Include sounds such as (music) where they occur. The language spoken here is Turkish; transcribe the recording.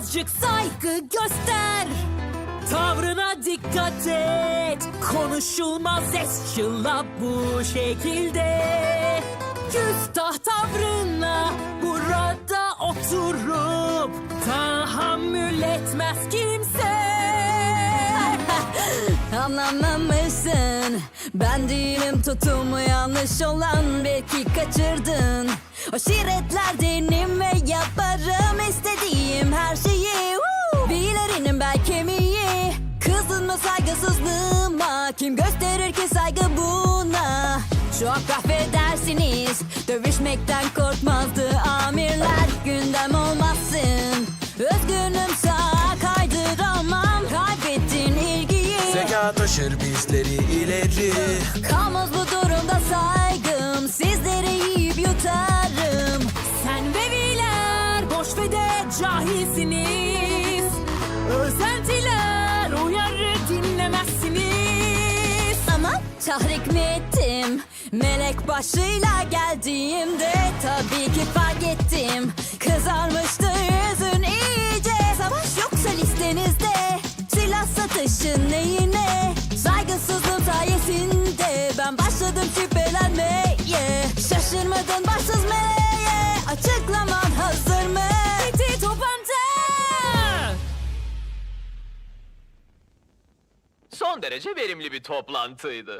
Azıcık saygı göster. Tavrına dikkat et. Konuşulmaz eşyla bu şekilde. Küstah tavrına burada oturup Tahammül etmez kimse. (laughs) Anlamamışsın. Ben değilim tutumu yanlış olan Belki kaçırdın. O şiretlerdenim Mı saygısızlığıma Kim gösterir ki saygı buna? Çok affedersiniz Dövüşmekten korkmazdı amirler. Gündem olmazsın Özgünüm sağa kaydıramam. Kaybettin ilgiyi. Zeka taşır bizleri ileri. Kalmaz bu durumda saygım Sizleri yiyip yutarım. Sen ve viler boş ve de cahilsiniz tahrik mi ettim Melek başıyla geldiğimde Tabii ki fark ettim. Kızarmıştı yüzün iyice. Savaş yoksa listenizde. Silah satışı neyine? Saygısızlığım sayesinde Ben başladım şüphelenmeye. Şaşırmadın başsız meleğe Açıklaman hazır mı? Son derece verimli bir toplantıydı.